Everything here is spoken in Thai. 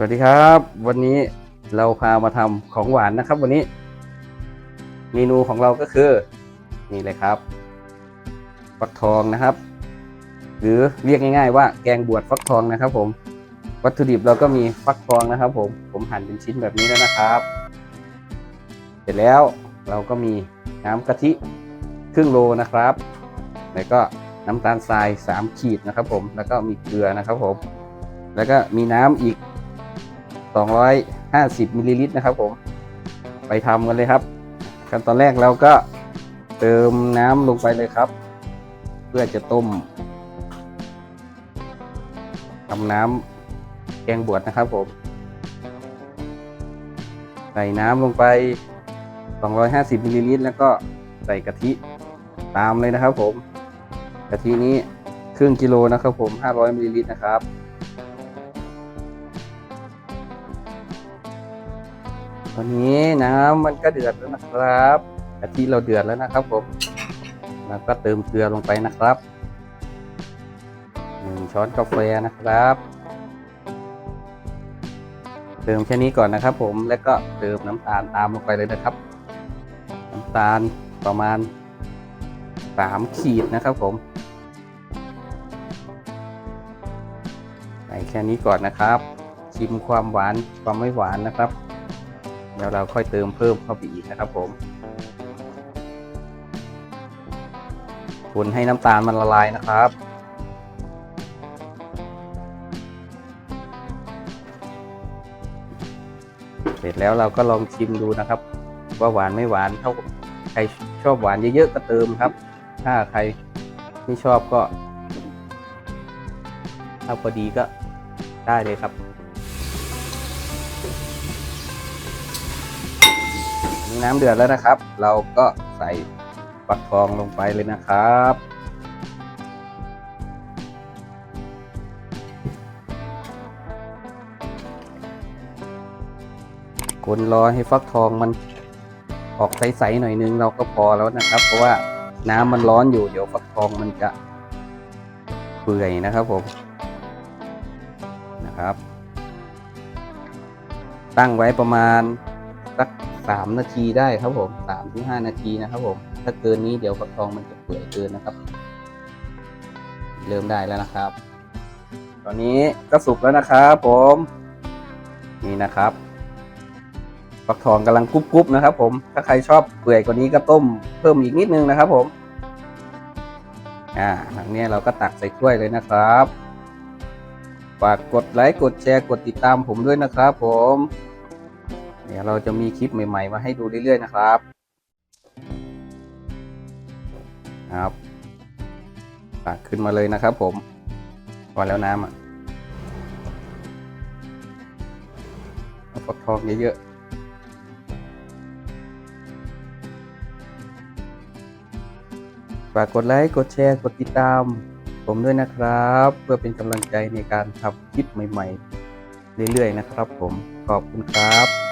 สวัสดีครับ วันนี้เราพามาทำของหวานนะครับ วันนี้ เมนูของเราก็คือนี่เลยครับ ฟักทองนะครับ หรือเรียกง่าย ๆ ว่าแกงบวชฟักทองนะครับ ผม วัตถุดิบเราก็มีฟักทองนะครับ ผมผมหั่นเป็นชิ้นแบบนี้แล้วนะครับ เสร็จแล้วเราก็มีน้ำกะทิครึ่งโลนะครับ แล้วก็น้ำตาลทราย 3 ขีดนะครับ ผมแล้วก็มีเกลือนะครับ ผม แล้วก็มีน้ำอีก 250มิลลิลิตรนะครับผมไปทำกันเลยครับ ขั้นตอนแรกเราก็เติมน้ำลงไปเลยครับ เพื่อจะต้มทำน้ำแกงบวชนะครับผม ใส่น้ำลงไป 250มิลลิลิตรแล้วก็ใส่กะทิตามเลยนะครับผมกะทินี้ครึ่งกิโลนะครับผม 500มิลลิลิตรนะครับ ตอนนี้น้ำมันก็เดือดแล้วนะครับกะทิเราเดือดแล้วนะครับผมแล้วก็เติมเกลือลงไปนะครับหนึ่งช้อนกาแฟนะครับ เติมแค่นี้ก่อนนะครับ ผมแล้วก็เติมน้ำตาลตามลงไปเลยนะครับ น้ำตาลประมาณสามขีดนะครับผมใส่แค่นี้ก่อนนะครับ ชิมความหวานความไม่หวานนะครับ แล้วเราค่อยเติมเพิ่มเข้าไปอีกนะครับผมคนให้น้ำตาลมันละลายนะครับ เสร็จแล้วเราก็ลองชิมดูนะครับ ว่าหวานไม่หวานเท่าใครชอบหวานเยอะๆก็เติมครับ ถ้าใครไม่ชอบก็ถ้าพอดีก็ได้เลยครับ นี่น้ำเดือดแล้วนะครับ เราก็ใส่ฟักทองลงไปเลยนะครับ คนรอให้ฟักทองมันออกใสๆหน่อยนึงเราก็พอแล้วนะครับ เพราะว่าน้ำมันร้อนอยู่เดี๋ยวฟักทองมันจะเปื่อยนะครับผมนะครับ ตั้งไว้ประมาณสัก สามนาทีได้ครับผมสามถึงห้านาทีนะครับผม ถ้าเกินนี้เดี๋ยวฟักทองมันจะเปื่อยเกินนะครับ เริ่มได้แล้วนะครับ ตอนนี้ก็สุกแล้วนะครับผมนี่นะครับฟักทองกำลังกรุบๆนะครับ ผม ถ้าใครชอบเปื่อยกว่านี้ก็ต้มเพิ่มอีกนิดนึงนะครับผมอ่าหลังนี้เราก็ตักใส่ถ้วยเลยนะครับฝากกดไลค์กดแชร์กดติดตามผมด้วยนะครับผม เดี๋ยวเราจะมีคลิปใหม่ ๆ มาให้ดูเรื่อยๆนะครับครับตักขึ้นมาเลยนะครับผมพอแล้วน้ำอะเอาฟักทองเยอะๆฝากกดไลค์ กดแชร์ กดติดตาม ผมด้วยนะครับ เพื่อเป็นกำลังใจในการทำคลิปใหม่ ๆ เรื่อย ๆ นะครับผม ขอบคุณครับ